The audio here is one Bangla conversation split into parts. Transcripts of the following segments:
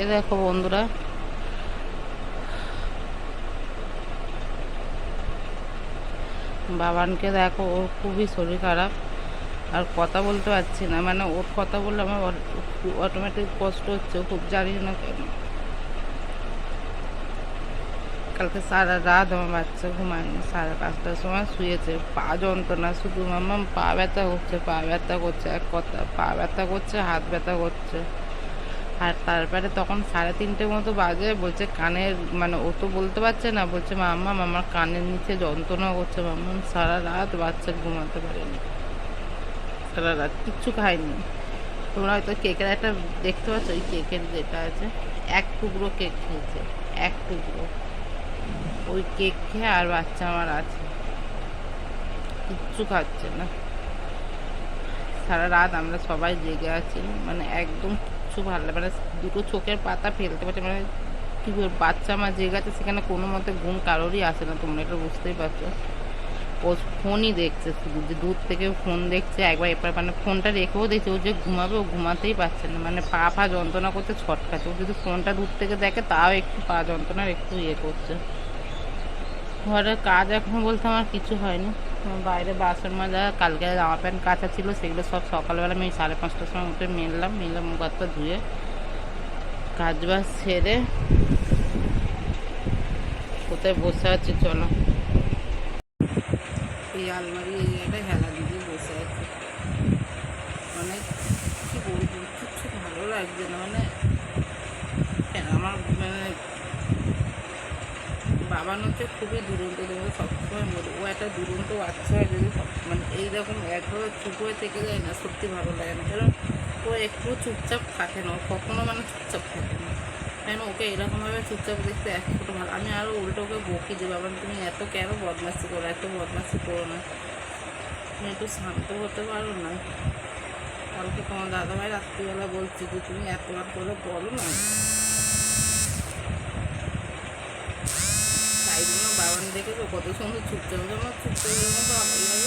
এ দেখো বন্ধুরা। বাবানকে দেখো, ওর খুবই শরীর খারাপ। আর কথা বলতে পারছি না মানে ওর কথা বললে আমার অটোমেটিক কষ্ট হচ্ছে খুব জানি না কেন। কালকে সারা রাত আমার বাচ্চা ঘুমায়নি, সাড়ে পাঁচটার সময় শুয়েছে, পা যন্ত্রণা, শুধু মাম্মাম পা ব্যথা করছে, পা ব্যথা করছে, এক কথা, পা ব্যথা করছে, হাত ব্যথা করছে। আর তারপরে তখন সাড়ে তিনটে মতো বাজে, বলছে কানের মানে ও তো বলতে পারছে না, বলছে, মাম্মা আমার কানের নিচে যন্ত্রণা করছে মাম্মাম সারা রাত বাচ্চা ঘুমাতে পারেনি, সারা রাত কিচ্ছু খায়নি তোমরা হয়তো কেকের একটা দেখতে পাচ্ছ ওই কেকের যেটা আছে, এক টুকরো কেক খেয়েছে, এক টুকরো। ওই কেক খেয়ে আর বাচ্চা আমার আছে, কিচ্ছু খাচ্ছে না। সারা রাত আমরা সবাই জেগে আছি মানে একদম কিচ্ছু ভালো মানে দুটো চোখের পাতা ফেলতে পারছে মানে কি বাচ্চা আমার জেগে আছে সেখানে কোনো মতে ঘুম কারোরই আসে না তোমরা, এটা বুঝতেই পারছ। ও ফোনই দেখছে শুধু, যে দূর থেকে ফোন দেখছে, একবার এবার মানে ফোনটা রেখেও দেখছে ও যে ঘুমাবে, ও ঘুমাতেই পারছে না। মানে পা ফা যন্ত্রণা করতে ছটকাচ্ছে। ও যদি ফোনটা দূর থেকে দেখে, তাও একটু পা যন্ত্রণার একটু ইয়ে করছে। ঘরের কাজ এখনও বলতে আমার কিছু হয়নি। বাইরে বাসন মাজা কালকে জামা প্যান্ট কাঁচা ছিল, সেগুলো সব সকালবেলা আমি সাড়ে পাঁচটার সময় উঠে মেললাম মেলে মুখ হাত ধুয়ে, কাজ বাজ সেরে কোথায় বসে আছি চলো। এই আলমারি এই জায়গাটায় হেলা দিয়ে বসে আছি। মানে কি বলব কিচ্ছু ভালো লাগছে না মানে আমার মানে বাবান হচ্ছে খুবই দুরন্ত, দেখবে সবসময় বলি ও একটা দুরন্ত বাচ্চা যদি মানে এইরকম একভাবে চুপ হয়ে থেকে যায় না, সত্যি ভালো লাগে না। কারণ ও একটু চুপচাপ থাকে না কখনো মানে চুপচাপ থাকে না। কেন? ওকে এরকমভাবে চুপচাপ দেখতে এক ফোটো ভালো আমি আরও উল্টো ওকে বকি যে, বাবা, তুমি এত কেন বদমাসি করো? এত বদমাসি করো না। তুমি একটু শান্ত হতে পারো না। কালকে তোমার দাদাভাই রাত্রিবেলা বলছি যে, তুমি এত এতবার করে বলো না তাই জন্য বাবান দেখেছ কত সুন্দর চুপচাপ জমা চুপচাপ জমা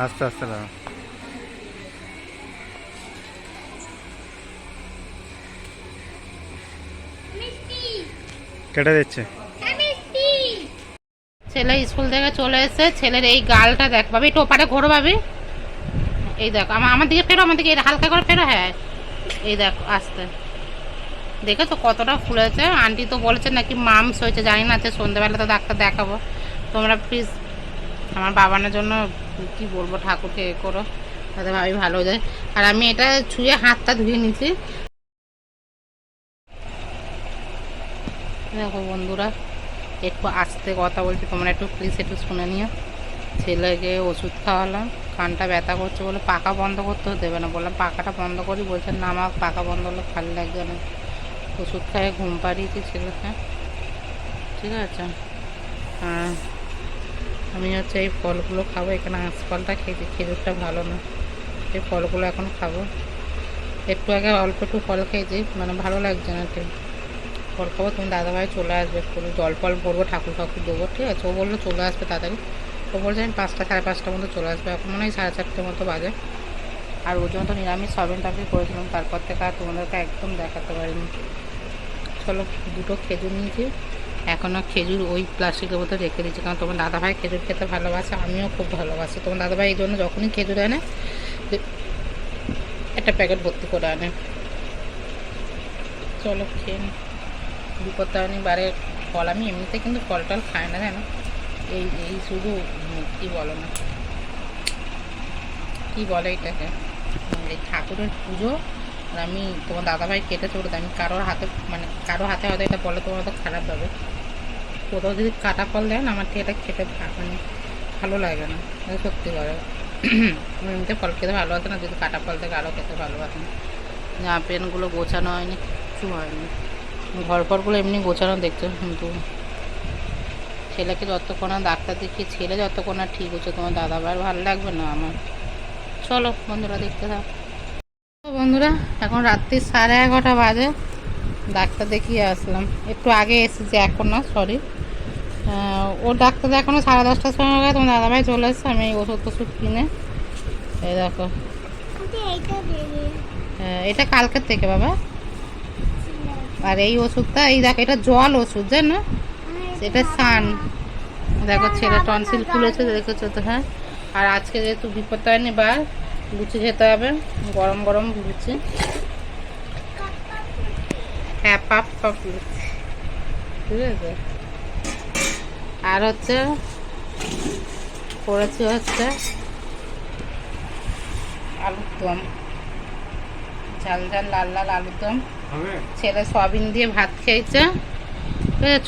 আস্তে আস্তে লাগাও কেটে দিচ্ছে। ছেলে স্কুল থেকে চলে এসে ছেলের এই গালটা দেখ ভাবি ওপারে ঘোরো ভাবি। এই দেখ আমার আমার দিকে ফেরো আমার দিকে হালকা করে ফেরো হ্যাঁ। এই দেখ আস্তে। দেখে তো কতটা ফুলেছে। আন্টি তো বলেছে নাকি মামস হয়েছে জানি না আছে সন্ধ্যেবেলা তো ডাক্তার দেখাবো। তোমরা প্লিজ আমার বাবানের জন্য কি বলব ঠাকুরকে এ করো, তাতে ভাবি ভালো হয়ে যায়। আর আমি এটা ছুঁয়ে হাতটা ধুয়ে নিছি। দেখো বন্ধুরা, একটু আস্তে কথা বলছি, তোমরা একটু প্লিজ একটু শুনে নিও। ছেলেকে ওষুধ খাওয়ালাম, কানটা ব্যথা করছে বলে পাকা বন্ধ করতে দেবে না। বললাম পাকাটা বন্ধ করি, বলছে, না আমার পাকা বন্ধ হলে ভালো লাগবে না। ওষুধ খাইয়ে ঘুম পাড়িয়েছি ছেলেকে। ঠিক আছে? আর আমি হচ্ছে এই ফলগুলো খাব, এখানে আঁশফলটা খেয়েছি, খেজুরটা ভালো না। এই ফলগুলো এখন খাব। একটু আগে অল্প একটু ফল খেয়েছি মানে ভালো লাগছে না ঠিক ফল খাব, তুমি দাদাভাই চলে আসবে একটু জল ফল ভরবো, ঠাকুর ঠাকুর দেবো, ঠিক আছে? ও বলল চলে আসবে তাড়াতাড়ি। ও বলছে আমি পাঁচটা, সাড়ে পাঁচটার মতো চলে আসবে, এখন মনে হয় সাড়ে চারটের মতো বাজে। আর ওর জন্য তো নিরামিষ সবেন তাকে করেছিলাম, তারপর থেকে আর তোমাদেরকে একদম দেখাতে পারিনি। চলো, দুটো খেজুর নিয়েছি। এখনও খেজুর ওই প্লাস্টিকের মতো রেখে দিচ্ছি কারণ তোমার দাদাভাই খেজুর খেতে ভালোবাসে, আমিও খুব ভালোবাসি। তোমার দাদাভাই এই জন্য যখনই খেজুর আনে একটা প্যাকেট ভর্তি করে আনে। চলো খেয়ে নি। বিপত্তায়নি বারে ফল। আমি এমনিতে কিন্তু ফল টল খাই না, জানো? এই এই শুধু কি বলো না? কি বলে এটাকে? এই ঠাকুরের পুজো, আর আমি তোমার দাদাভাই কেটে চড়তে আমি কারোর হাতে মানে কারোর হাতে হয়তো এটা বলে তোমার হয়তো খারাপ হবে কোথাও যদি কাটা ফল দেয় না আমার ঠিক এটা খেতে মানে ভালো লাগে না। এটা সত্যি করে। এমনিতে ফল খেতে ভালোবাসে না, যদি কাটা ফল থেকে আরও খেতে ভালো ভালোবাসে না জামা গোছানো হয়নি কিছু হয়নি। ঘর ফরগুলো এমনি গোছানো দেখছ কিন্তু ছেলেকে যতক্ষণ ডাক্তার দেখিয়ে, ছেলে যতক্ষণ ঠিক হচ্ছে, তোমার দাদা ভাইয়ের ভালো লাগবে না আমার। চলো বন্ধুরা, দেখতে থাক। বন্ধুরা, এখন রাত্রি সাড়ে এগারোটা বাজে। ডাক্তার দেখিয়ে আসলাম। একটু আগে এসেছি, এখন না সরি ও ডাক্তার এখনও সাড়ে দশটার সময় গেছে তোমার দাদাভাই চলে এসছে আমি এই ওষুধ টষুধ কিনে এই দেখো। হ্যাঁ, এটা কালকের থেকে বাবা। আর এই ওষুধটা এই দেখো এটা জল ওষুধ জানো? এটা সান। দেখো ছেলে টনসিল খুলেছে দেখেছ তো হ্যাঁ। আর আজকে যেহেতু বিপদ হয়নি বার লুচি খেতে হবে গরম গরম লুচি। হ্যাঁ পাপ পাপ ঠিক আছে আর হচ্ছে করেছি হচ্ছে আলুর দম। ঝাল ঝাল লাল লাল আলুর দম। ছেলে সয়াবিন দিয়ে ভাত খেয়েছে।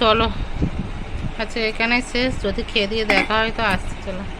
চলো। আচ্ছা এখানে শেষ। যদি খেয়ে দিয়ে দেখা হয় তো আসছে চলো।